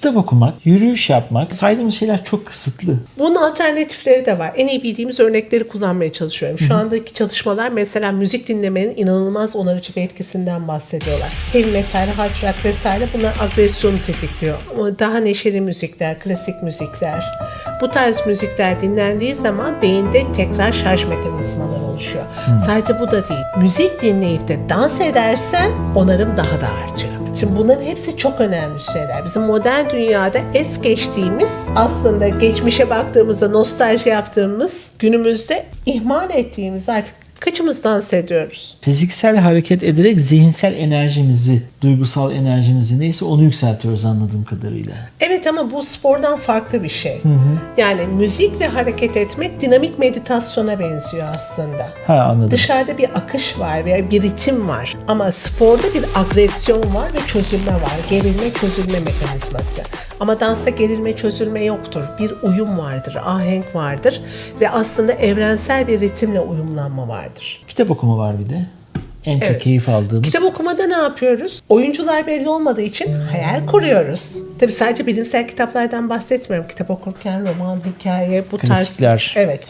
Kitap okumak, yürüyüş yapmak saydığımız şeyler çok kısıtlı. Bunun alternatifleri de var. En iyi bildiğimiz örnekleri kullanmaya çalışıyorum. Şu andaki çalışmalar mesela müzik dinlemenin inanılmaz onarıcı bir etkisinden bahsediyorlar. Heavy metal, hard rock vesaire bunlar agresyonu tetikliyor. Ama daha neşeli müzikler, klasik müzikler, bu tarz müzikler dinlendiği zaman beyinde tekrar şarj mekanizmaları oluşuyor. Sadece bu da değil. Müzik dinleyip de dans edersen onarım daha da artıyor. Şimdi bunların hepsi çok önemli şeyler. Bizim modern dünyada es geçtiğimiz aslında geçmişe baktığımızda nostalji yaptığımız günümüzde ihmal ettiğimiz artık kaçımız dans ediyoruz? Fiziksel hareket ederek zihinsel enerjimizi, duygusal enerjimizi neyse onu yükseltiyoruz anladığım kadarıyla. Evet ama bu spordan farklı bir şey. Yani müzikle hareket etmek dinamik meditasyona benziyor aslında. Ha anladım. Dışarıda bir akış var veya bir ritim var. Ama sporda bir agresyon var ve çözülme var. Gerilme çözülme mekanizması. Ama dansta gerilme çözülme yoktur. Bir uyum vardır, ahenk vardır ve aslında evrensel bir ritimle uyumlanma vardır. Kitap okuma var bir de. En çok Evet. keyif aldığımız. Kitap okumada ne yapıyoruz? Oyuncular belli olmadığı için hayal kuruyoruz. Tabii sadece bilimsel kitaplardan bahsetmiyorum. Kitap okurken roman, hikaye, bu tarz. Klasikler. Evet.